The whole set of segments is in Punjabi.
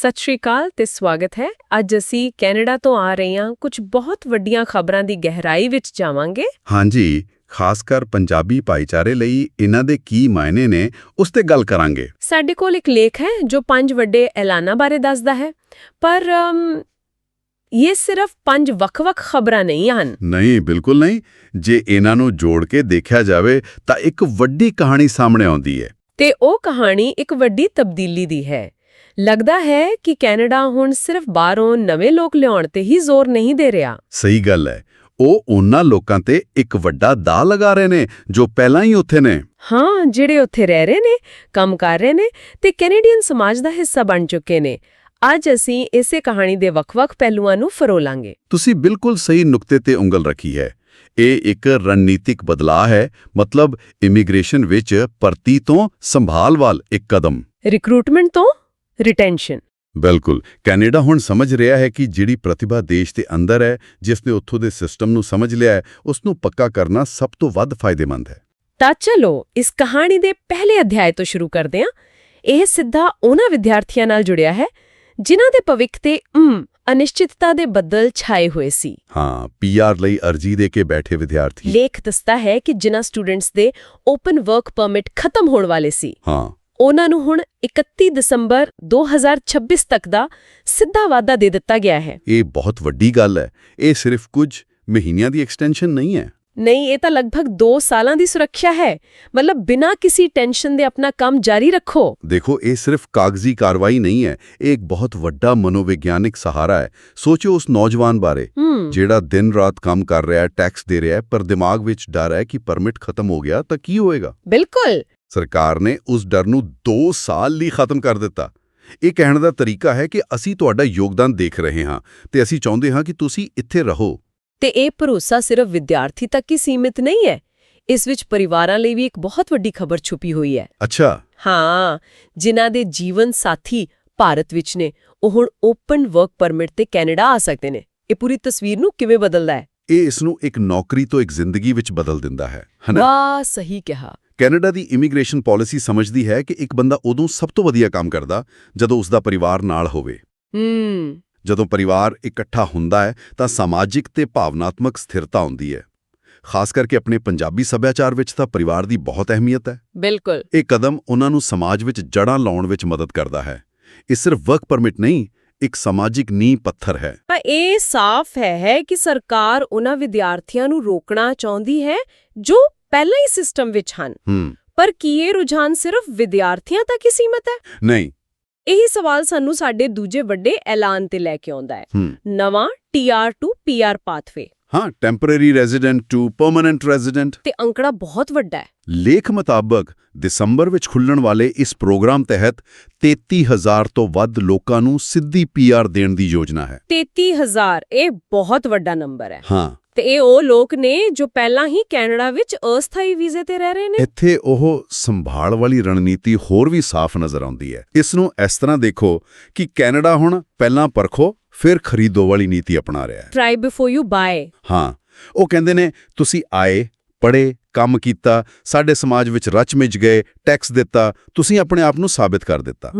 ਸਤਿ ਸ਼੍ਰੀ ਅਕਾਲ ਤੇ ਸਵਾਗਤ ਹੈ। ਅੱਜ ਅਸੀਂ ਕੈਨੇਡਾ ਤੋਂ ਆ ਰਹੇ ਹਾਂ। ਕੁਝ ਬਹੁਤ ਵੱਡੀਆਂ ਖਬਰਾਂ ਦੀ ਗਹਿਰਾਈ ਵਿੱਚ ਜਾਵਾਂਗੇ। ਹਾਂਜੀ ਖਾਸ ਕਰ ਪੰਜਾਬੀ ਭਾਈਚਾਰੇ ਲਈ ਇਹਨਾਂ ਦੇ ਕੀ ਮਾਇਨੇ ਨੇ ਉਸ ਤੇ ਗੱਲ ਕਰਾਂਗੇ। ਸਾਡੇ ਕੋਲ ਇੱਕ ਲੇਖ ਹੈ ਜੋ ਪੰਜ ਵੱਡੇ ਐਲਾਨਾਂ ਬਾਰੇ ਦੱਸਦਾ ਹੈ। ਪਰ ਅਮ, ਇਹ ਸਿਰਫ ਪੰਜ ਵੱਖ-ਵੱਖ ਖਬਰਾਂ ਨਹੀਂ ਹਨ। ਨਹੀਂ ਬਿਲਕੁਲ ਨਹੀਂ। ਜੇ ਇਹਨਾਂ ਨੂੰ ਜੋੜ ਕੇ ਦੇਖਿਆ ਜਾਵੇ ਤਾਂ ਇੱਕ ਵੱਡੀ ਕਹਾਣੀ ਸਾਹਮਣੇ ਆਉਂਦੀ ਹੈ। ਤੇ ਉਹ ਕਹਾਣੀ ਇੱਕ ਵੱਡੀ ਤਬਦੀਲੀ ਦੀ ਹੈ। ਲੱਗਦਾ ਹੈ ਕਿ ਕੈਨੇਡਾ ਹੁਣ ਸਿਰਫ ਬਾਹਰੋਂ ਨਵੇਂ ਲੋਕ ਲਿਆਉਣ ਤੇ ਹੀ ਜ਼ੋਰ ਨਹੀਂ ਦੇ ਰਿਹਾ। ਸਹੀ ਗੱਲ ਹੈ। ਉਹ ਉਹਨਾਂ ਲੋਕਾਂ ਤੇ ਇੱਕ ਵੱਡਾ ਦਾਅ ਲਗਾ ਰਹੇ ਨੇ ਜੋ ਪਹਿਲਾਂ ਹੀ ਉੱਥੇ ਨੇ। ਹਾਂ ਜਿਹੜੇ ਉੱਥੇ ਰਹਿ ਰਹੇ ਨੇ ਕੰਮ ਕਰ ਰਹੇ ਨੇ ਤੇ ਕੈਨੇਡੀਅਨ ਸਮਾਜ ਦਾ ਹਿੱਸਾ ਬਣ ਚੁੱਕੇ ਨੇ। ਅੱਜ ਅਸੀਂ ਇਸੇ ਕਹਾਣੀ ਦੇ ਵੱਖ-ਵੱਖ ਪਹਿਲੂਆਂ ਨੂੰ ਫਰੋਲਾਂਗੇ। ਤੁਸੀਂ ਬਿਲਕੁਲ ਸਹੀ ਨੁਕਤੇ ਤੇ ਉਂਗਲ ਰੱਖੀ ਹੈ। ਇਹ ਇੱਕ ਰਣਨੀਤਿਕ ਬਦਲਾਅ ਹੈ ਮਤਲਬ ਇਮੀਗ੍ਰੇਸ਼ਨ ਵਿੱਚ ਭਰਤੀ ਤੋਂ ਸੰਭਾਲ ਵੱਲ ਇੱਕ ਕਦਮ। ਰਿਕਰੂਟਮੈਂਟ ਤੋਂ? ਰਿਟੈਂਸ਼ਨ ਬਿਲਕੁਲ। ਕੈਨੇਡਾ ਹੁਣ ਸਮਝ ਰਿਹਾ ਹੈ ਕਿ ਜਿਹੜੀ ਪ੍ਰਤਿਭਾ ਦੇਸ਼ ਦੇ ਅੰਦਰ ਹੈ ਜਿਸ ਨੇ ਉੱਥੋਂ ਦੇ ਸਿਸਟਮ ਨੂੰ ਸਮਝ ਲਿਆ ਹੈ ਉਸ ਨੂੰ ਪੱਕਾ ਕਰਨਾ ਸਭ ਤੋਂ ਵੱਧ ਫਾਇਦੇਮੰਦ ਹੈ। ਤਾਂ ਚਲੋ ਇਸ ਕਹਾਣੀ ਦੇ ਪਹਿਲੇ ਅਧਿਆਇ ਤੋਂ ਸ਼ੁਰੂ ਕਰਦੇ ਹਾਂ। ਇਹ ਸਿੱਧਾ ਉਹਨਾਂ ਵਿਦਿਆਰਥੀਆਂ ਨਾਲ ਜੁੜਿਆ ਹੈ ਜਿਨ੍ਹਾਂ ਦੇ ਭਵਿੱਖ ਤੇ ਅਮ ਅਨਿਸ਼ਚਿਤਤਾ ਦੇ ਬੱਦਲ ਛਾਏ ਹੋਏ ਸੀ। ਹਾਂ ਪੀਆਰ ਲਈ ਅਰਜੀ ਦੇ ਕੇ ਬੈਠੇ ਵਿਦਿਆਰਥੀ। ਲੇਖ ਦੱਸਦਾ ਹੈ ਕਿ ਜਿਨ੍ਹਾਂ ਸਟੂਡੈਂਟਸ ਦੇ ਓਪਨ ਵਰਕ ਪਰਮਿਟ ਖਤਮ ਹੋਣ ਵਾਲੇ ਸੀ। ਹਾਂ। ਉਹਨਾਂ ਨੂੰ ਹੁਣ 31 ਦਸੰਬਰ 2026 ਤੱਕ ਦਾ ਸਿੱਧਾ ਵਾਅਦਾ ਦੇ ਦਿੱਤਾ ਗਿਆ ਹੈ। ਇਹ ਬਹੁਤ ਵੱਡੀ ਗੱਲ ਹੈ। ਇਹ ਸਿਰਫ ਕੁਝ ਮਹੀਨਿਆਂ ਦੀ ਐਕਸਟੈਂਸ਼ਨ ਨਹੀਂ ਹੈ। ਨਹੀਂ ਇਹ ਤਾਂ ਲਗਭਗ 2 ਸਾਲਾਂ ਦੀ ਸੁਰੱਖਿਆ ਹੈ। ਮਤਲਬ ਬਿਨਾਂ ਕਿਸੇ ਟੈਨਸ਼ਨ ਦੇ ਆਪਣਾ ਕੰਮ ਜਾਰੀ ਰੱਖੋ। ਦੇਖੋ ਇਹ ਸਿਰਫ ਕਾਗਜ਼ੀ ਕਾਰਵਾਈ ਨਹੀਂ ਹੈ। ਇਹ ਇੱਕ ਬਹੁਤ ਵੱਡਾ ਮਨੋਵਿਗਿਆਨਿਕ ਸਹਾਰਾ ਹੈ। ਸੋਚੋ ਉਸ ਨੌਜਵਾਨ ਬਾਰੇ ਜਿਹੜਾ ਦਿਨ ਰਾਤ ਕੰਮ ਕਰ ਰਿਹਾ ਹੈ ਟੈਕਸ ਦੇ ਰਿਹਾ ਹੈ ਪਰ ਦਿਮਾਗ ਵਿੱਚ ਡਰ ਹੈ ਕਿ ਪਰਮਿਟ ਖਤਮ ਹੋ ਗਿਆ ਤਾਂ ਕੀ ਹੋਏਗਾ? ਬਿਲਕੁਲ। ਸਰਕਾਰ ਨੇ ਉਸ ਡਰ ਨੂੰ 2 ਸਾਲ ਲਈ ਖਤਮ ਕਰ ਦਿੱਤਾ। ਇਹ ਕਹਿਣ ਦਾ ਤਰੀਕਾ ਹੈ ਕਿ ਅਸੀਂ ਤੁਹਾਡਾ ਯੋਗਦਾਨ ਦੇਖ ਰਹੇ ਹਾਂ ਤੇ ਅਸੀਂ ਚਾਹੁੰਦੇ ਹਾਂ ਕਿ ਤੁਸੀਂ ਇੱਥੇ ਰਹੋ। ਤੇ ਇਹ ਭਰੋਸਾ ਸਿਰਫ ਵਿਦਿਆਰਥੀ ਤੱਕ ਹੀ ਸੀਮਿਤ ਨਹੀਂ ਹੈ। ਇਸ ਵਿੱਚ ਪਰਿਵਾਰਾਂ ਲਈ ਵੀ ਇੱਕ ਬਹੁਤ ਵੱਡੀ ਖਬਰ ਛੁਪੀ ਹੋਈ ਹੈ। ਅੱਛਾ। ਹਾਂ ਜਿਨ੍ਹਾਂ ਦੇ ਜੀਵਨ ਸਾਥੀ ਭਾਰਤ ਵਿੱਚ ਨੇ ਉਹ ਹੁਣ ਓਪਨ ਵਰਕ ਪਰਮਿਟ ਤੇ ਕੈਨੇਡਾ ਆ ਸਕਦੇ ਨੇ। ਇਹ ਪੂਰੀ ਤਸਵੀਰ ਨੂੰ ਕਿਵੇਂ ਬਦਲਦਾ ਹੈ? ਇਹ ਇਸ ਨੂੰ ਇੱਕ ਨੌਕਰੀ ਤੋਂ ਇੱਕ ਜ਼ਿੰਦਗੀ ਵਿੱਚ ਬਦਲ ਦਿੰਦਾ ਹੈ ਹਨਾ ਵਾਹ ਸਹੀ ਕਿਹਾ। ਕੈਨੇਡਾ ਦੀ ਇਮੀਗ੍ਰੇਸ਼ਨ ਪਾਲਿਸੀ ਸਮਝਦੀ ਹੈ ਕਿ ਇੱਕ ਬੰਦਾ ਉਦੋਂ ਸਭ ਤੋਂ ਵਧੀਆ ਕੰਮ ਕਰਦਾ ਜਦੋਂ ਉਸ ਦਾ ਪਰਿਵਾਰ ਨਾਲ ਹੋਵੇ। ਹੂੰ। ਜਦੋਂ ਪਰਿਵਾਰ ਇਕੱਠਾ ਹੁੰਦਾ ਹੈ ਤਾਂ ਸਮਾਜਿਕ ਤੇ ਭਾਵਨਾਤਮਕ ਸਥਿਰਤਾ ਹੁੰਦੀ ਹੈ। ਖਾਸ ਕਰਕੇ ਆਪਣੇ ਪੰਜਾਬੀ ਸੱਭਿਆਚਾਰ ਵਿੱਚ ਤਾਂ ਪਰਿਵਾਰ ਦੀ ਬਹੁਤ ਅਹਿਮੀਅਤ ਹੈ। ਬਿਲਕੁਲ। ਇਹ ਕਦਮ ਉਹਨਾਂ ਨੂੰ ਸਮਾਜ ਵਿੱਚ ਜੜ੍ਹਾਂ ਲਾਉਣ ਵਿੱਚ ਮਦਦ ਕਰਦਾ ਹੈ। ਇਹ ਸਿਰਫ ਵਰਕ ਪਰਮਿਟ ਨਹੀਂ ਇੱਕ ਸਮਾਜਿਕ ਨੀਂਹ ਪੱਥਰ ਹੈ। ਤਾਂ ਇਹ ਸਾਫ਼ ਹੈ ਕਿ ਸਰਕਾਰ ਉਹਨਾਂ ਵਿਦਿਆਰਥੀਆਂ ਨੂੰ ਰੋਕਣਾ ਚਾਹੁੰਦੀ ਹੈ ਜੋ ਪਹਿਲਾਂ ਹੀ ਸਿਸਟਮ ਵਿੱਚ ਹਨ। ਪਰ ਕੀ ਇਹ ਰੁਝਾਨ ਸਿਰਫ ਵਿਦਿਆਰਥੀਆਂ ਤੱਕ ਹੀ ਸੀਮਤ ਹੈ? ਨਹੀਂ। ਇਹੀ ਸਵਾਲ ਸਾਨੂੰ ਸਾਡੇ ਦੂਜੇ ਵੱਡੇ ਐਲਾਨ ਤੇ ਲੈ ਕੇ ਆਉਂਦਾ ਹੈ। ਹੂੰ। ਨਵਾਂ TR ਟੂ PR ਪਾਥਵੇ ਹਾਂ temporary resident to permanent resident ਤੇ ਅੰਕੜਾ ਬਹੁਤ ਵੱਡਾ ਹੈ। ਲੇਖ ਮੁਤਾਬਕ ਦਸੰਬਰ ਵਿੱਚ ਖੁੱਲਣ ਵਾਲੇ ਇਸ ਪ੍ਰੋਗਰਾਮ ਤਹਿਤ 33000 ਤੋਂ ਵੱਧ ਲੋਕਾਂ ਨੂੰ ਸਿੱਧੀ ਪੀਆਰ ਦੇਣ ਦੀ ਯੋਜਨਾ ਹੈ। 33000 ਇਹ ਬਹੁਤ ਵੱਡਾ ਨੰਬਰ ਹੈ। ਹਾਂ। ਤੇ ਇਹ ਉਹ ਲੋਕ ਨੇ ਜੋ ਪਹਿਲਾਂ ਹੀ ਕੈਨੇਡਾ ਵਿੱਚ ਅਸਥਾਈ ਵੀਜ਼ੇ ਤੇ ਰਹਿ ਰਹੇ ਨੇ। ਇੱਥੇ ਉਹ ਸੰਭਾਲ ਵਾਲੀ ਰਣਨੀਤੀ ਹੋਰ ਵੀ ਸਾਫ਼ ਨਜ਼ਰ ਆਉਂਦੀ ਹੈ। ਇਸ ਨੂੰ ਇਸ ਤਰ੍ਹਾਂ ਦੇਖੋ ਕਿ ਕੈਨੇਡਾ ਹੁਣ ਪਹਿਲਾਂ ਪਰਖੋ ਫਿਰ ਖਰੀਦੋ ਵਾਲੀ ਨੀਤੀ ਅਪਣਾ ਰਿਹਾ ਹੈ। ਟਰਾਈ ਬਿਫੋਰ ਯੂ ਬਾਏ ਹਾਂ ਉਹ ਕਹਿੰਦੇ ਨੇ ਤੁਸੀਂ ਆਏ ਪੜ੍ਹੇ ਕੰਮ ਕੀਤਾ ਸਾਡੇ ਸਮਾਜ ਵਿੱਚ ਰਚ ਮਿਚ ਗਏ ਟੈਕਸ ਦਿੱਤਾ ਤੁਸੀਂ ਆਪਣੇ ਆਪ ਨੂੰ ਸਾਬਿਤ ਕਰ ਦਿੱਤਾ।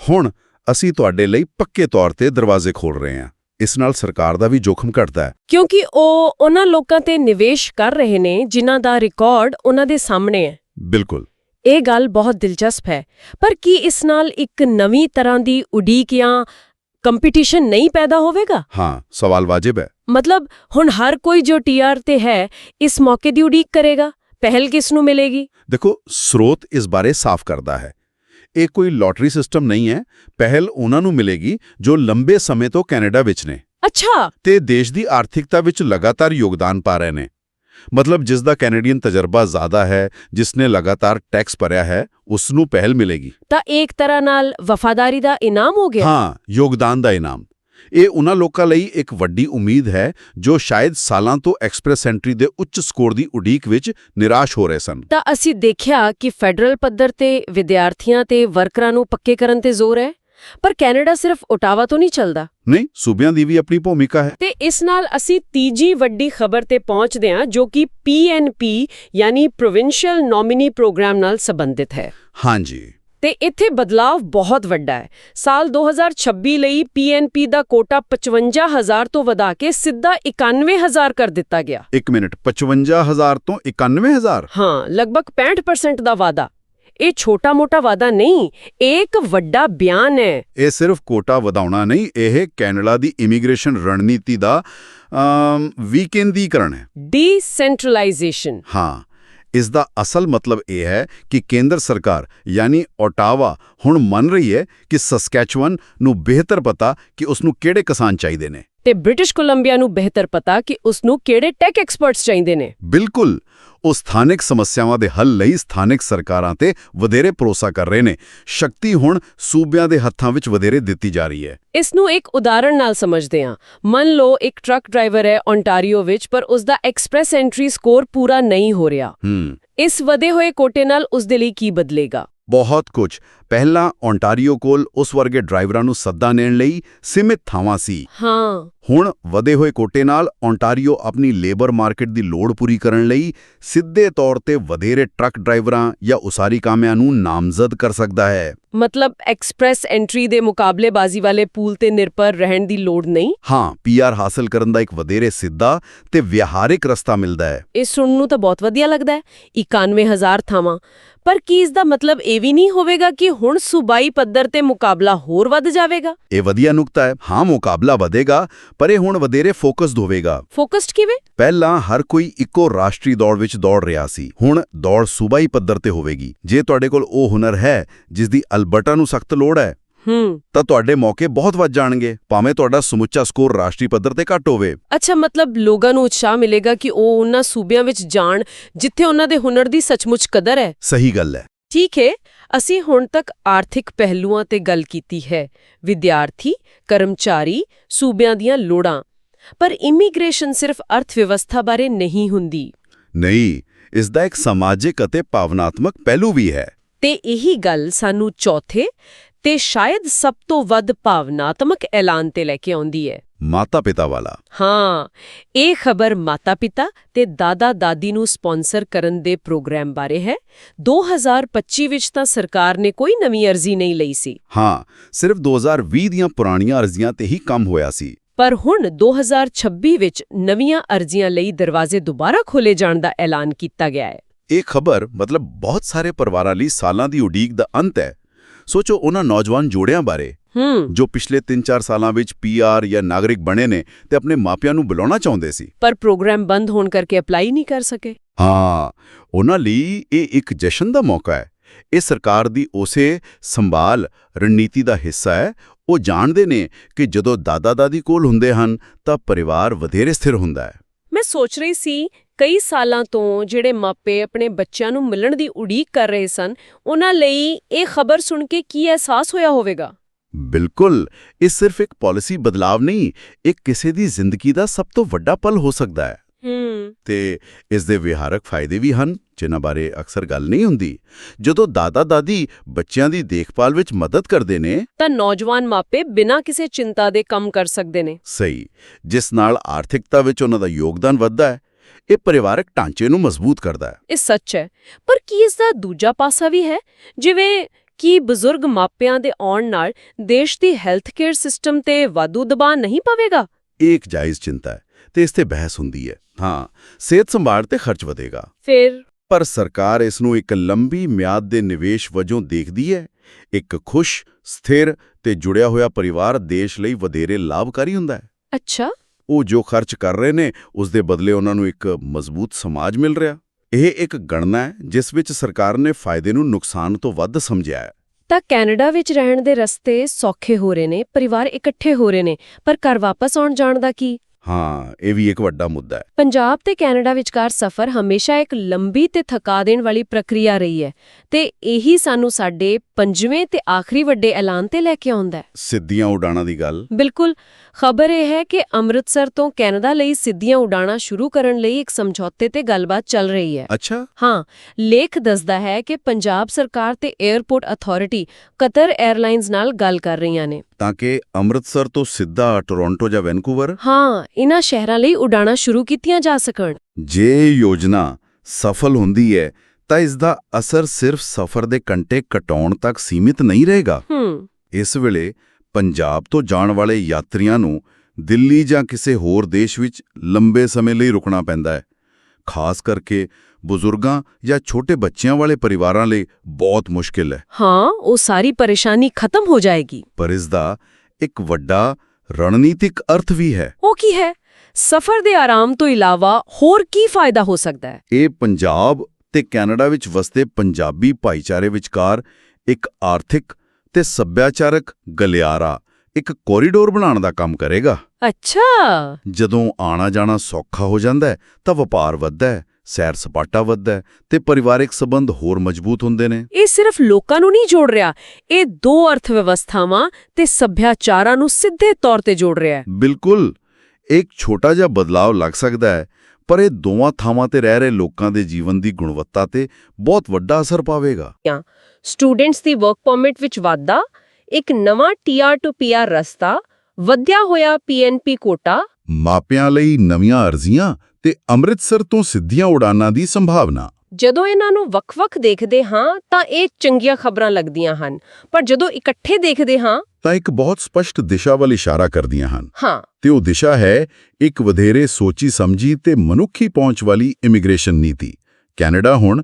ਹੁਣ ਅਸੀਂ ਤੁਹਾਡੇ ਲਈ ਪੱਕੇ ਤੌਰ ਤੇ ਦਰਵਾਜ਼ੇ ਖੋਲ ਰਹੇ ਹਾਂ। ਇਸ ਨਾਲ ਸਰਕਾਰ ਦਾ ਵੀ ਜੋਖਮ ਘਟਦਾ ਹੈ। ਕਿਉਂਕਿ ਉਹ ਉਹਨਾਂ ਲੋਕਾਂ ਤੇ ਨਿਵੇਸ਼ ਕਰ ਰਹੇ ਨੇ ਜਿਨ੍ਹਾਂ ਦਾ ਰਿਕਾਰਡ ਉਹਨਾਂ ਦੇ ਸਾਹਮਣੇ ਹੈ। ਬਿਲਕੁਲ। ਇਹ ਗੱਲ ਬਹੁਤ ਦਿਲਚਸਪ ਹੈ। ਪਰ ਕੀ ਇਸ ਨਾਲ ਇੱਕ ਨਵੀਂ ਤਰ੍ਹਾਂ ਦੀ ਉਡੀਕ ਜਾਂ ਕੰਪੀਟੀਸ਼ਨ ਨਹੀਂ ਪੈਦਾ ਹੋਵੇਗਾ? ਹਾਂ ਸਵਾਲ ਵਾਜਿਬ ਹੈ। ਮਤਲਬ ਹੁਣ ਹਰ ਕੋਈ ਜੋ ਟੀਆਰ ਤੇ ਹੈ ਇਸ ਮੌਕੇ ਦੀ ਉਡੀਕ ਕਰੇਗਾ? ਪਹਿਲ ਕਿਸ ਨੂੰ ਮਿਲੇਗੀ? ਦੇਖੋ ਸਰੋਤ ਇਸ ਬਾਰੇ ਸਾਫ਼ ਕਰਦਾ ਹੈ। ਇਹ ਕੋਈ ਲੋਟਰੀ ਸਿਸਟਮ ਨਹੀਂ ਹੈ। ਪਹਿਲ ਉਹਨਾਂ ਨੂੰ ਮਿਲੇਗੀ ਜੋ ਲੰਬੇ ਸਮੇਂ ਤੋਂ ਕੈਨੇਡਾ ਵਿੱਚ ਨੇ। ਅੱਛਾ। ਤੇ ਦੇਸ਼ ਦੀ ਆਰਥਿਕਤਾ ਵਿੱਚ ਲਗਾਤਾਰ ਯੋਗਦਾਨ ਪਾ ਰਹੇ ਨੇ। ਮਤਲਬ ਜਿਸ ਦਾ ਕੈਨੇਡੀਅਨ ਤਜਰਬਾ ਜ਼ਿਆਦਾ ਹੈ ਜਿਸ ਨੇ ਲਗਾਤਾਰ ਟੈਕਸ ਭਰਿਆ ਹੈ ਉਸ ਨੂੰ ਪਹਿਲ ਮਿਲੇਗੀ। ਤਾਂ ਇੱਕ ਤਰ੍ਹਾਂ ਨਾਲ ਵਫਾਦਾਰੀ ਦਾ ਇਨਾਮ ਹੋ ਗਿਆ। ਹਾਂ ਯੋਗਦਾਨ ਦਾ ਇਨਾਮ। ਇਹ ਉਹਨਾਂ ਲੋਕਾਂ ਲਈ ਇੱਕ ਵੱਡੀ ਉਮੀਦ ਹੈ ਜੋ ਸ਼ਾਇਦ ਸਾਲਾਂ ਤੋਂ ਐਕਸਪ੍ਰੈਸ ਐਂਟਰੀ ਦੇ ਉੱਚ ਸਕੋਰ ਦੀ ਉਡੀਕ ਵਿੱਚ ਨਿਰਾਸ਼ ਹੋ ਰਹੇ ਸਨ। ਤਾਂ ਅਸੀਂ ਦੇਖਿਆ ਕਿ ਫੈਡਰਲ ਪੱਧਰ ਤੇ ਵਿਦਿਆਰਥੀਆਂ ਤੇ ਵਰਕਰਾਂ ਨੂੰ ਪੱਕੇ ਕਰਨ ਤੇ ਜ਼ੋਰ ਹੈ ਪਰ ਕੈਨੇਡਾ ਸਿਰਫ ਓਟਾਵਾ ਤੋਂ ਨਹੀਂ ਚੱਲਦਾ। ਨਹੀਂ ਸੂਬਿਆਂ ਦੀ ਵੀ ਆਪਣੀ ਭੂਮਿਕਾ ਹੈ। ਤੇ ਇਸ ਨਾਲ ਅਸੀਂ ਤੀਜੀ ਵੱਡੀ ਖਬਰ ਤੇ ਪਹੁੰਚਦੇ ਹਾਂ ਜੋ ਕਿ PNP ਯਾਨੀ ਪ੍ਰੋਵਿੰਸ਼ੀਅਲ ਨੋਮਿਨੀ ਪ੍ਰੋਗਰਾਮ ਨਾਲ ਸੰਬੰਧਿਤ ਹੈ। ਹਾਂਜੀ। ਤੇ ਇੱਥੇ ਬਦਲਾਵ ਬਹੁਤ ਵੱਡਾ ਹੈ। ਸਾਲ 2026 ਲਈ ਪੀਐਨਪੀ ਦਾ ਕੋਟਾ 55000 ਤੋਂ ਵਧਾ ਕੇ ਸਿੱਧਾ 91000 ਕਰ ਦਿੱਤਾ ਗਿਆ। 1 ਮਿੰਟ 55000 ਤੋਂ 91000 ਹਾਂ ਲਗਭਗ 65% ਦਾ ਵਾਧਾ ਇਹ ਛੋਟਾ-ਮੋਟਾ ਵਾਧਾ ਨਹੀਂ ਇਹ ਇੱਕ ਵੱਡਾ ਬਿਆਨ ਹੈ। ਇਹ ਸਿਰਫ ਕੋਟਾ ਵਧਾਉਣਾ ਨਹੀਂ ਇਹ ਕੈਨੇਡਾ ਦੀ ਇਮੀਗ੍ਰੇਸ਼ਨ ਰਣਨੀਤੀ ਦਾ ਵੀਕੇਂਦੀਕਰਨ ਹੈ। ਡੀਸੈਂਟਰਲਾਈਜੇਸ਼ਨ। ਹਾਂ। ਇਸ ਦਾ ਅਸਲ ਮਤਲਬ ਇਹ ਹੈ ਕਿ ਕੇਂਦਰ ਸਰਕਾਰ ਯਾਨੀ ਓਟਾਵਾ ਹੁਣ ਮੰਨ ਰਹੀ ਹੈ ਕਿ ਸਸਕੈਚੁਅਨ ਨੂੰ ਬਿਹਤਰ ਪਤਾ ਕਿ ਉਸ ਨੂੰ ਕਿਹੜੇ ਕਿਸਾਨ ਚਾਹੀਦੇ ਨੇ। ਤੇ ਬ੍ਰਿਟਿਸ਼ ਕੋਲੰਬੀਆ ਨੂੰ ਬਿਹਤਰ ਪਤਾ ਕਿ ਉਸ ਨੂੰ ਕਿਹੜੇ ਟੈਕ ਐਕਸਪਰਟਸ ਚਾਹੀਦੇ ਨੇ। ਬਿਲਕੁਲ। ਉਹ ਸਥਾਨਕ ਸਮੱਸਿਆਵਾਂ ਦੇ ਹੱਲ ਲਈ ਸਥਾਨਕ ਸਰਕਾਰਾਂ ਤੇ ਵਧੇਰੇ ਭਰੋਸਾ ਕਰ ਰਹੇ ਨੇ। ਸ਼ਕਤੀ ਹੁਣ ਸੂਬਿਆਂ ਦੇ ਹੱਥਾਂ ਵਿੱਚ ਵਧੇਰੇ ਦਿੱਤੀ ਜਾ ਰਹੀ ਹੈ। ਇਸ ਨੂੰ ਇੱਕ ਉਦਾਹਰਣ ਨਾਲ ਸਮਝਦੇ ਹਾਂ। ਮੰਨ ਲਓ ਇੱਕ ਟਰੱਕ ਡਰਾਈਵਰ ਹੈ ਓਨਟਾਰੀਓ ਵਿੱਚ ਪਰ ਉਸ ਦਾ ਐਕਸਪ੍ਰੈਸ ਐਂਟਰੀ ਸਕੋਰ ਪੂਰਾ ਨਹੀਂ ਹੋ ਰਿਹਾ। ਇਸ ਵਧੇ ਹੋਏ ਕੋਟੇ ਨਾਲ ਉਸ ਦੇ ਲਈ ਕੀ ਬਦਲੇਗਾ? ਬਹੁਤ ਕੁਝ। ਪਹਿਲਾਂ ਓਨਟਾਰੀਓ ਕੋਲ ਉਸ ਵਰਗੇ ਡਰਾਈਵਰਾਂ ਨੂੰ ਸੱਦਾ ਦੇਣ ਲਈ ਸੀਮਿਤ ਥਾਵਾਂ ਸੀ। ਹਾਂ। ਹੁਣ ਵਧੇ ਹੋਏ ਕੋਟੇ ਨਾਲ ਓਨਟਾਰੀਓ ਆਪਣੀ ਲੇਬਰ ਮਾਰਕੀਟ ਦੀ ਲੋੜ ਪੂਰੀ ਕਰਨ ਲਈ ਸਿੱਧੇ ਤੌਰ ਤੇ ਵਧੇਰੇ ਟਰੱਕ ਡਰਾਈਵਰਾਂ ਜਾਂ ਉਸਾਰੀ ਕਾਮਿਆਂ ਨੂੰ ਨਾਮਜ਼ਦ ਕਰ ਸਕਦਾ ਹੈ। ਮਤਲਬ ਐਕਸਪ੍ਰੈਸ ਐਂਟਰੀ ਦੇ ਮੁਕਾਬਲੇਬਾਜ਼ੀ ਵਾਲੇ ਪੂਲ ਤੇ ਨਿਰਭਰ ਰਹਿਣ ਦੀ ਲੋੜ ਨਹੀਂ? ਹਾਂ ਪੀਆਰ ਹਾਸਲ ਕਰਨ ਦਾ ਇੱਕ ਵਧੇਰੇ ਸਿੱਧਾ ਤੇ ਵਿਹਾਰਿਕ ਰਸਤਾ ਮਿਲਦਾ ਹੈ। ਇਹ ਸੁਣਨ ਨੂੰ ਤਾਂ ਬਹੁਤ ਵਧੀਆ ਲੱਗਦਾ ਹੈ। 91000 ਥਾਵਾਂ। ਪਰ ਕੀ ਇਸ ਦਾ ਮਤਲਬ ਇਹ ਵੀ ਨਹੀਂ ਹੋਵੇਗਾ ਕਿ ਹੁਣ ਸੂਬਾਈ ਪੱਧਰ ਤੇ ਮੁਕਾਬਲਾ ਹੋਰ ਵੱਧ ਜਾਵੇਗਾ? ਇਹ ਵਧੀਆ ਨੁਕਤਾ ਹੈ। ਹਾਂ ਮੁਕਾਬਲਾ ਵਧੇਗਾ ਪਰ ਇਹ ਹੁਣ ਵਧੇਰੇ ਫੋਕਸਡ ਹੋਵੇਗਾ। ਫੋਕਸਡ ਕਿਵੇਂ? ਪਹਿਲਾਂ ਹਰ ਕੋਈ ਇੱਕੋ ਰਾਸ਼ਟਰੀ ਦੌੜ ਵਿੱਚ ਦੌੜ ਰਿਹਾ ਸੀ। ਹੁਣ ਦੌੜ ਸੂਬਾਈ ਪੱਧਰ ਤੇ ਹੋਵੇਗੀ। ਜੇ ਤੁਹਾਡੇ ਕੋਲ ਉਹ ਹੁਨਰ ਹੈ ਜਿਸ ਦੀ ਅਲਬਰਟਾ ਨੂੰ ਸਖਤ ਲੋੜ ਹੈ ਹੂੰ। ਤਾਂ ਤੁਹਾਡੇ ਮੌਕੇ ਬਹੁਤ ਵੱਧ ਜਾਣਗੇ ਭਾਵੇਂ ਤੁਹਾਡਾ ਸਮੁੱਚਾ ਸਕੋਰ ਰਾਸ਼ਟਰੀ ਪੱਧਰ ਤੇ ਘੱਟ ਹੋਵੇ। ਅੱਛਾ ਮਤਲਬ ਲੋਕਾਂ ਨੂੰ ਉਤਸ਼ਾਹ ਮਿਲੇਗਾ ਕਿ ਉਹ ਉਹਨਾਂ ਸੂਬਿਆਂ ਵਿੱਚ ਜਾਣ ਜਿੱਥੇ ਉਹਨਾਂ ਦੇ ਹੁਨਰ ਦੀ ਸੱਚਮੁੱਚ ਕਦਰ ਹੈ? ਸਹੀ ਗੱਲ ਹੈ। ਠੀਕ ਹੈ ਅਸੀਂ ਹੁਣ ਤੱਕ ਆਰਥਿਕ ਪਹਿਲੂਆਂ ਤੇ ਗੱਲ ਕੀਤੀ ਹੈ। ਵਿਦਿਆਰਥੀ ਕਰਮਚਾਰੀ ਸੂਬਿਆਂ ਦੀਆਂ ਲੋੜਾਂ। ਪਰ ਇਮੀਗ੍ਰੇਸ਼ਨ ਸਿਰਫ ਅਰਥ ਵਿਵਸਥਾ ਬਾਰੇ ਨਹੀਂ ਹੁੰਦੀ। ਨਹੀਂ ਇਸ ਦਾ ਇੱਕ ਸਮਾਜਿਕ ਅਤੇ ਭਾਵਨਾਤਮਕ ਪਹਿਲੂ ਵੀ ਹੈ। ਤੇ ਇਹੀ ਗੱਲ ਸਾਨੂੰ ਚੌਥੇ ਤੇ ਸ਼ਾਇਦ ਸਭ ਤੋਂ ਵੱਧ ਭਾਵਨਾਤਮਕ ਐਲਾਨ ਤੇ ਲੈ ਕੇ ਆਉਂਦੀ ਹੈ। ਮਾਤਾ-ਪਿਤਾ ਵਾਲਾ। ਹਾਂ ਇਹ ਖਬਰ ਮਾਤਾ-ਪਿਤਾ ਤੇ ਦਾਦਾ-ਦਾਦੀ ਨੂੰ ਸਪਾਂਸਰ ਕਰਨ ਦੇ ਪ੍ਰੋਗਰਾਮ ਬਾਰੇ ਹੈ। 2025 ਵਿੱਚ ਤਾਂ ਸਰਕਾਰ ਨੇ ਕੋਈ ਨਵੀਂ ਅਰਜ਼ੀ ਨਹੀਂ ਲਈ ਸੀ। ਹਾਂ ਸਿਰਫ 2020 ਦੀਆਂ ਪੁਰਾਣੀਆਂ ਅਰਜ਼ੀਆਂ ਤੇ ਹੀ ਕੰਮ ਹੋਇਆ ਸੀ। ਪਰ ਹੁਣ 2026 ਵਿੱਚ ਨਵੀਆਂ ਅਰਜ਼ੀਆਂ ਲਈ ਦਰਵਾਜ਼ੇ ਦੁਬਾਰਾ ਖੋਲੇ ਜਾਣ ਦਾ ਐਲਾਨ ਕੀਤਾ ਗਿਆ ਹੈ। ਇਹ ਖਬਰ ਮਤਲਬ ਬਹੁਤ ਸਾਰੇ ਪਰਿਵਾਰਾਂ ਲਈ ਸਾਲਾਂ ਦੀ ਉਡੀਕ ਦਾ ਅੰਤ ਹੈ। ਸੋਚੋ ਉਹਨਾਂ ਨੌਜਵਾਨ ਜੋੜਿਆਂ ਬਾਰੇ ਹੂੰ। ਜੋ ਪਿਛਲੇ 3-4 ਸਾਲਾਂ ਵਿੱਚ ਪੀਆਰ ਜਾਂ ਨਾਗਰਿਕ ਬਣੇ ਨੇ ਤੇ ਆਪਣੇ ਮਾਪਿਆਂ ਨੂੰ ਬੁਲਾਉਣਾ ਚਾਹੁੰਦੇ ਸੀ। ਪਰ ਪ੍ਰੋਗਰਾਮ ਬੰਦ ਹੋਣ ਕਰਕੇ ਅਪਲਾਈ ਨਹੀਂ ਕਰ ਸਕੇ। ਹਾਂ ਉਹਨਾਂ ਲਈ ਇਹ ਇੱਕ ਜਸ਼ਨ ਦਾ ਮੌਕਾ ਹੈ। ਇਹ ਸਰਕਾਰ ਦੀ ਉਸੇ ਸੰਭਾਲ ਰਣਨੀਤੀ ਦਾ ਹਿੱਸਾ ਹੈ। ਉਹ ਜਾਣਦੇ ਨੇ ਕਿ ਜਦੋਂ ਦਾਦਾ-ਦਾਦੀ ਕੋਲ ਹੁੰਦੇ ਹਨ ਤਾਂ ਪਰਿਵਾਰ ਵਧੇਰੇ ਸਥਿਰ ਹੁੰਦਾ ਹੈ। ਮੈਂ ਸੋਚ ਰਹੀ ਸੀ ਕਈ ਸਾਲਾਂ ਤੋਂ ਜਿਹੜੇ ਮਾਪੇ ਆਪਣੇ ਬੱਚਿਆਂ ਨੂੰ ਮਿਲਣ ਦੀ ਉਡੀਕ ਕਰ ਰਹੇ ਸਨ ਉਹਨਾਂ ਲਈ ਇਹ ਖਬਰ ਸੁਣ ਕੇ ਕੀ ਅਹਿਸਾਸ ਹੋਇਆ ਹੋਵੇਗਾ? ਬਿਲਕੁਲ ਇਹ ਸਿਰਫ ਇੱਕ ਪਾਲਿਸੀ ਬਦਲਾਵ ਨਹੀਂ ਇਹ ਕਿਸੇ ਦੀ ਜ਼ਿੰਦਗੀ ਦਾ ਸਭ ਤੋਂ ਵੱਡਾ ਪਲ ਹੋ ਸਕਦਾ ਹੈ। ਤੇ ਇਸ ਦੇ ਵਿਹਾਰਕ ਫਾਇਦੇ ਵੀ ਹਨ ਜਿਨ੍ਹਾਂ ਬਾਰੇ ਅਕਸਰ ਗੱਲ ਨਹੀਂ ਹੁੰਦੀ। ਜਦੋਂ ਦਾਦਾ-ਦਾਦੀ ਬੱਚਿਆਂ ਦੀ ਦੇਖਭਾਲ ਵਿੱਚ ਮਦਦ ਕਰਦੇ ਨੇ ਤਾਂ ਨੌਜਵਾਨ ਮਾਪੇ ਬਿਨਾਂ ਕਿਸੇ ਚਿੰਤਾ ਦੇ ਕੰਮ ਕਰ ਸਕਦੇ ਨੇ। ਸਹੀ ਜਿਸ ਨਾਲ ਆਰਥਿਕਤਾ ਵਿੱਚ ਉਹਨਾਂ ਦਾ ਯੋਗਦਾਨ ਵੱਧਦਾ ਹੈ। ਇਹ ਪਰਿਵਾਰਕ ਢਾਂਚੇ ਨੂੰ ਮਜ਼ਬੂਤ ਕਰਦਾ ਹੈ। ਇਹ ਸੱਚ ਹੈ। ਪਰ ਕੀ ਇਸ ਦਾ ਦੂਜਾ ਪਾਸਾ ਵੀ ਹੈ? ਜਿਵੇਂ ਕੀ ਬਜ਼ੁਰਗ ਮਾਪਿਆਂ ਦੇ ਆਉਣ ਨਾਲ ਦੇਸ਼ ਦੀ ਹੈਲਥ ਕੇਅਰ ਸਿਸਟਮ ਤੇ ਵਾਧੂ ਦਬਾਅ ਨਹੀਂ ਪਵੇਗਾ? ਇਹ ਇੱਕ ਜਾਇਜ਼ ਚਿੰਤਾ ਹੈ ਤੇ ਇਸ ਤੇ ਬਹਿਸ ਹੁੰਦੀ ਹੈ। ਹਾਂ ਸਿਹਤ ਸੰਭਾਲ ਤੇ ਖਰਚ ਵਧੇਗਾ। ਫਿਰ? ਪਰ ਸਰਕਾਰ ਇਸ ਨੂੰ ਇੱਕ ਲੰਬੀ ਮਿਆਦ ਦੇ ਨਿਵੇਸ਼ ਵਜੋਂ ਦੇਖਦੀ ਹੈ। ਇੱਕ ਖੁਸ਼ ਸਥਿਰ ਤੇ ਜੁੜਿਆ ਹੋਇਆ ਪਰਿਵਾਰ ਦੇਸ਼ ਲਈ ਵਧੇਰੇ ਲਾਭਕਾਰੀ ਹੁੰਦਾ ਹੈ। ਅੱਛਾ। ਉਹ ਜੋ ਖਰਚ ਕਰ ਰਹੇ ਨੇ ਉਸ ਦੇ ਬਦਲੇ ਉਹਨਾਂ ਨੂੰ ਇੱਕ ਮਜ਼ਬੂਤ ਸਮਾਜ ਮਿਲ ਰਿਹਾ। ਇਹ ਇੱਕ ਗਣਨਾ ਹੈ, ਜਿਸ ਵਿੱਚ ਸਰਕਾਰ ਨੇ ਫਾਇਦੇ ਨੂੰ ਨੁਕਸਾਨ ਤੋਂ ਵੱਧ ਸਮਝਿਆ ਹੈ। ਤਾਂ ਕੈਨੇਡਾ ਵਿੱਚ ਰਹਿਣ ਦੇ ਰਸਤੇ ਸੌਖੇ ਹੋ ਰਹੇ ਨੇ, ਪਰਿਵਾਰ ਇਕੱਠੇ ਹੋ ਰਹੇ ਨੇ, ਪਰ ਘਰ ਵਾਪਸ ਆਉਣ ਜਾਣ ਦਾ ਕੀ? ਹਾਂ ਇਹ ਵੀ ਇੱਕ ਵੱਡਾ ਮੁੱਦਾ ਹੈ। ਪੰਜਾਬ ਤੇ ਕੈਨੇਡਾ ਵਿਚਕਾਰ ਸਫ਼ਰ ਹਮੇਸ਼ਾ ਇੱਕ ਲੰਬੀ ਤੇ ਥਕਾ ਦੇਣ ਵਾਲੀ ਪ੍ਰਕਿਰਿਆ ਰਹੀ ਹੈ ਤੇ ਇਹੀ ਸਾਨੂੰ ਸਾਡੇ ਪੰਜਵੇਂ ਤੇ ਆਖਰੀ ਵੱਡੇ ਐਲਾਨ ਤੇ ਲੈ ਕੇ ਆਉਂਦਾ ਹੈ। ਸਿੱਧੀਆਂ ਉਡਾਣਾਂ ਦੀ ਗੱਲ। ਬਿਲਕੁਲ ਖਬਰ ਇਹ ਹੈ ਕਿ ਅੰਮ੍ਰਿਤਸਰ ਤੋਂ ਕੈਨੇਡਾ ਲਈ ਸਿੱਧੀਆਂ ਉਡਾਣਾਂ ਸ਼ੁਰੂ ਕਰਨ ਲਈ ਇੱਕ ਸਮਝੌਤੇ ਤੇ ਗੱਲਬਾਤ ਚੱਲ ਰਹੀ ਹੈ। ਅੱਛਾ। ਹਾਂ ਲੇਖ ਦੱਸਦਾ ਹੈ ਕਿ ਪੰਜਾਬ ਸਰਕਾਰ ਤੇ 에ਅਰਪੋਰਟ ਅਥਾਰਟੀ ਕਤਰ 에ਅਰਲਾਈਨਸ ਨਾਲ ਗੱਲ ਕਰ ਰਹੀਆਂ ਨੇ। ਤਾਂ ਕਿ ਅੰਮ੍ਰਿਤਸਰ ਤੋਂ ਸਿੱਧਾ ਟੋਰਾਂਟੋ ਜਾਂ ਵੈਨਕੂਵਰ? ਹਾਂ ਇਹਨਾਂ ਸ਼ਹਿਰਾਂ ਲਈ ਉਡਾਣਾਂ ਸ਼ੁਰੂ ਕੀਤੀਆਂ ਜਾ ਸਕਣ। ਜੇ ਇਹ ਯੋਜਨਾ ਸਫਲ ਹੁੰਦੀ ਹੈ ਤਾਂ ਇਸ ਦਾ ਅਸਰ ਸਿਰਫ ਸਫ਼ਰ ਦੇ ਘੰਟੇ ਘਟਾਉਣ ਤੱਕ ਸੀਮਿਤ ਨਹੀਂ ਰਹੇਗਾ। ਇਸ ਵੇਲੇ ਪੰਜਾਬ ਤੋਂ ਜਾਣ ਵਾਲੇ ਯਾਤਰੀਆਂ ਨੂੰ ਦਿੱਲੀ ਜਾਂ ਕਿਸੇ ਹੋਰ ਦੇਸ਼ ਵਿੱਚ ਲੰਬੇ ਸਮੇਂ ਲਈ ਰੁਕਣਾ ਪੈਂਦਾ ਹੈ। ਖਾਸ ਕਰਕੇ ਬਜ਼ੁਰਗਾਂ ਜਾਂ ਛੋਟੇ ਬੱਚਿਆਂ ਵਾਲੇ ਪਰਿਵਾਰਾਂ ਲਈ ਬਹੁਤ ਮੁਸ਼ਕਿਲ ਹੈ। ਹਾਂ ਉਹ ਸਾਰੀ ਪਰੇਸ਼ਾਨੀ ਖਤਮ ਹੋ ਜਾਏਗੀ। ਪਰ ਇਸ ਦਾ ਇੱਕ ਵੱਡਾ ਰਣਨੀਤਿਕ ਅਰਥ ਵੀ ਹੈ। ਉਹ ਕੀ ਹੈ? ਸਫ਼ਰ ਦੇ ਆਰਾਮ ਤੋਂ ਇਲਾਵਾ ਹੋਰ ਕੀ ਫਾਇਦਾ ਹੋ ਸਕਦਾ ਹੈ? ਇਹ ਪੰਜਾਬ ਤੇ ਕੈਨੇਡਾ ਵਿੱਚ ਵਸਦੇ ਪੰਜਾਬੀ ਭਾਈਚਾਰੇ ਵਿਚਕਾਰ ਇੱਕ ਆਰਥਿਕ ਤੇ ਸੱਭਿਆਚਾਰਕ ਗਲਿਆਰਾ ਇੱਕ ਕੋਰੀਡੋਰ ਬਣਾਉਣ ਦਾ ਕੰਮ ਕਰੇਗਾ। ਅੱਛਾ। ਜਦੋਂ ਆਣਾ ਜਾਣਾ ਸੌਖਾ ਹੋ ਜਾਂਦਾ ਹੈ ਤਾਂ ਵਪਾਰ ਵੱਧਦਾ ਹੈ। ਸੈਰ ਸਪਾਟਾ ਵੱਧਦਾ ਤੇ ਪਰਿਵਾਰਿਕ ਸਬੰਧ ਹੋਰ ਮਜ਼ਬੂਤ ਹੁੰਦੇ ਨੇ। ਇਹ ਸਿਰਫ ਲੋਕਾਂ ਨੂੰ ਨਹੀਂ ਜੋੜ ਰਿਹਾ ਇਹ ਦੋ ਅਰਥ ਵਿਵਸਥਾਵਾਂ ਤੇ ਸੱਭਿਆਚਾਰਾਂ ਨੂੰ ਸਿੱਧੇ ਤੌਰ ਤੇ ਜੋੜ ਰਿਹਾ ਹੈ। ਬਿਲਕੁਲ ਇੱਕ ਛੋਟਾ ਜਿਹਾ ਬਦਲਾਅ ਲੱਗ ਸਕਦਾ ਹੈ ਪਰ ਇਹ ਦੋਵਾਂ ਥਾਵਾਂ ਤੇ ਰਹਿ ਰਹੇ ਲੋਕਾਂ ਦੇ ਜੀਵਨ ਦੀ ਗੁਣਵੱਤਾ ਤੇ ਬਹੁਤ ਵੱਡਾ ਅਸਰ ਪਾਵੇਗਾ। ਸਟੂਡੈਂਟਸ ਦੀ ਵਰਕ ਪਰਮਿਟ ਵਿੱਚ ਵਾਧਾ ਇੱਕ ਨਵਾਂ ਟੀਆਰ ਟੂ ਪੀਆਰ ਰਸਤਾ ਵਧਿਆ ਹੋਇਆ ਪੀਐਨਪੀ ਕੋਟਾ ਮਾਪਿਆਂ ਲਈ ਨਵੀਆਂ ਅਰਜ਼ੀਆਂ ਤੇ ਅੰਮ੍ਰਿਤਸਰ ਤੋਂ ਸਿੱਧੀਆਂ ਉਡਾਨਾਂ ਦੀ ਸੰਭਾਵਨਾ। ਜਦੋਂ ਇਹਨਾਂ ਨੂੰ ਵੱਖ-ਵੱਖ ਦੇਖਦੇ ਹਾਂ ਤਾਂ ਇਹ ਚੰਗੀਆਂ ਖਬਰਾਂ ਲੱਗਦੀਆਂ ਹਨ। ਪਰ ਜਦੋਂ ਇਕੱਠੇ ਦੇਖਦੇ ਹਾਂ ਤਾਂ ਇੱਕ ਬਹੁਤ ਸਪਸ਼ਟ ਦਿਸ਼ਾ ਵੱਲ ਇਸ਼ਾਰਾ ਕਰਦੀਆਂ ਹਨ। ਹਾਂ। ਤੇ ਉਹ ਦਿਸ਼ਾ ਹੈ ਇੱਕ ਵਧੇਰੇ ਸੋਚੀ ਸਮਝੀ ਤੇ ਮਨੁੱਖੀ ਪਹੁੰਚ ਵਾਲੀ ਇਮੀਗ੍ਰੇਸ਼ਨ ਨੀਤੀ। ਕੈਨੇਡਾ ਹੁਣ